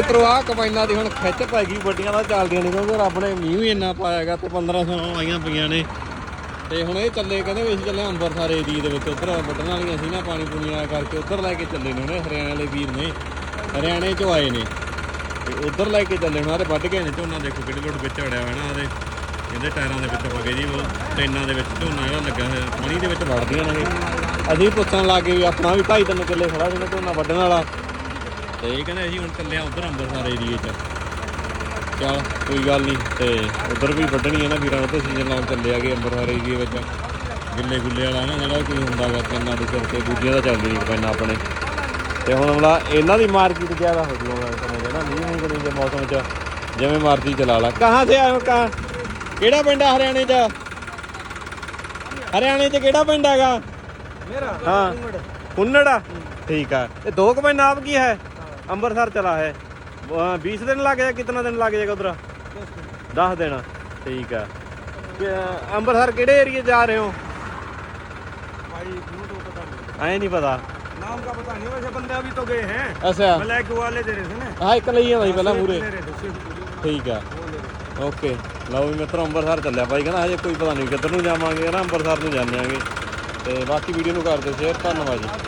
ਮਿੱਤਰੋ ਆ ਕਬਾਈਨਾਂ ਦੀ ਹੁਣ ਖਿੱਚ ਪੈ ਗਈ, ਵੱਡੀਆਂ ਤਾਂ ਚੱਲਦੀਆਂ ਨਹੀਂ, ਕਿਉਂਕਿ ਰੱਬ ਨੇ ਮੀਂਹ ਵੀ ਇੰਨਾ ਪਾਇਆ ਪਾਇਆਗਾ ਤੇ 1500 ਆਈਆਂ ਪਈਆਂ ਨੇ। ਤੇ ਹੁਣ ਇਹ ਚੱਲੇ, ਕਹਿੰਦੇ ਵੀ ਅਸੀਂ ਚੱਲੇ ਅੰਮ੍ਰਿਤਸਰ ਏਰੀਏ ਦੇ ਵਿੱਚ, ਉੱਧਰ ਵੱਢਣ ਵਾਲੀਆਂ ਸੀ ਨਾ ਪਾਣੀ ਪੂਣੀ ਆ ਕਰਕੇ, ਉੱਧਰ ਲੈ ਕੇ ਚੱਲੇ ਨੇ ਉਹਨੇ, ਹਰਿਆਣੇ ਵਾਲੇ ਵੀਰ ਨੇ, ਹਰਿਆਣੇ ਚੋਂ ਆਏ ਨੇ। ਤੇ ਉੱਧਰ ਲੈ ਕੇ ਚੱਲੇ ਉਹਨਾਂ ਦੇ ਵੱਢ ਗਏ ਨੇ, ਝੋਨਾ ਦੇਖੋ ਕਿਹੜੇ ਲੋਟ ਵਿੱਚ ਅੜਿਆ ਹੋਇਆ ਨਾ ਉਹਦੇ ਇਹਦੇ ਟਾਇਰਾਂ ਦੇ ਵਿੱਚ ਵਗੇ ਜੀ, ਉਹ ਟ੍ਰੇਨਾਂ ਦੇ ਵਿੱਚ ਝੋਨਾ ਜਿਹੜਾ ਲੱਗਾ ਹੋਇਆ, ਪਾਣੀ ਦੇ ਵਿੱਚ ਵੜਦੀਆਂ ਨੇ ਅਸੀਂ ਪੁੱਛਣ ਲੱਗੇ ਵੀ ਆਪਣਾ ਵੀ ਭਾਈ ਤਿੰਨ ਕਿੱਲੇ ਖੜਾ ਸੀ ਝੋਨਾ ਵੱਢਣ ਵਾਲਾ। ਤੇ ਇਹ ਕਹਿੰਦੇ ਅਸੀਂ ਹੁਣ ਚੱਲੇ ਆ ਉਧਰ ਅੰਮ੍ਰਿਤਸਰ ਏਰੀਏ 'ਚ। ਚਲ ਕੋਈ ਗੱਲ ਨਹੀਂ ਤੇ ਉਧਰ ਵੀ ਵੱਢਣੀ ਹੈ ਨਾ ਵੀਰਾਂ ਤੋਂ ਸੀਜ਼ਨ ਲਾਉਣ ਚੱਲੇ ਆਗੇ ਅੰਮ੍ਰਿਤਸਰ ਏਰੀਏ ਵਿੱਚ। ਗਿੱਲੇ ਗੁੱਲੇ ਵਾਲਾ ਨਾ ਜਿਹੜਾ ਕੋਈ ਹੁੰਦਾ ਵਾ ਕੰਨਾਂ ਦੇ ਸਿਰ ਤੇ ਦੂਜਿਆਂ ਦਾ ਚੱਲਦੀ ਨਹੀਂ ਪੈਣਾ ਆਪਣੇ। ਤੇ ਹੁਣ ਮਲਾ ਇਹਨਾਂ ਦੀ ਮਾਰਕੀਟ ਜ਼ਿਆਦਾ ਹੋ ਜੂਗਾ ਸਮੇਂ ਜਿਹੜਾ ਮੀਂਹ ਮੂੰਹ ਦੇ ਮੌਸਮ 'ਚ ਜਿਵੇਂ ਮਰਜ਼ੀ ਚਲਾ ਲਾ। ਕਹਾਂ ਤੇ ਆਏ ਹੋ ਕਿਹੜਾ ਪਿੰਡ ਆ ਹਰਿਆਣੇ 'ਚ? ਹਰਿਆਣੇ 'ਚ ਕਿਹੜਾ ਪਿੰਡ ਹੈਗਾ? ਮੇਰਾ ਹਾਂ ਕੁੰਨੜਾ ਠੀਕ ਆ। ਇਹ ਦੋ ਕੁ ਪਿੰਡ ਆਪ ਕੀ ਹੈ? अम्बरसर चला है बीस दिन लग जाएगा कितना दिन लग जाएगा उधर दस दिन ठीक है कि, अम्बरसर केड़े एरिए जा रहे हो भाई क्यों तो पता नहीं ऐ नहीं पता नाम का पता नहीं वैसे बंदे अभी तो गए हैं अच्छा ब्लैक वाले दे रहे थे ना हाँ एक ਲਈ ਹੈ ਭਾਈ ਪਹਿਲਾਂ ਪੂਰੇ ले रहे थे सिर्फ ਠੀਕ ਹੈ वो ले रहे थे ਓਕੇ ਲਓ ਵੀ ਮਿੱਤਰੋ ਅੰਮ੍ਰਿਤਸਰ ਚੱਲਿਆ ਭਾਈ ਕਹਿੰਦਾ ਹਜੇ ਕੋਈ ਪਤਾ ਨਹੀਂ ਕਿੱਧਰ ਨੂੰ ਜਾਵਾਂਗੇ ਨਾ ਅੰਮ੍ਰਿਤਸਰ ਨੂੰ ਜਾਂਦੇ ਆਂਗੇ ਤੇ ਬਾਕੀ ਵੀਡੀਓ ਨੂੰ ਕਰਦੇ ਸ਼ੇਅਰ ਧੰਨਵਾਦ ਜੀ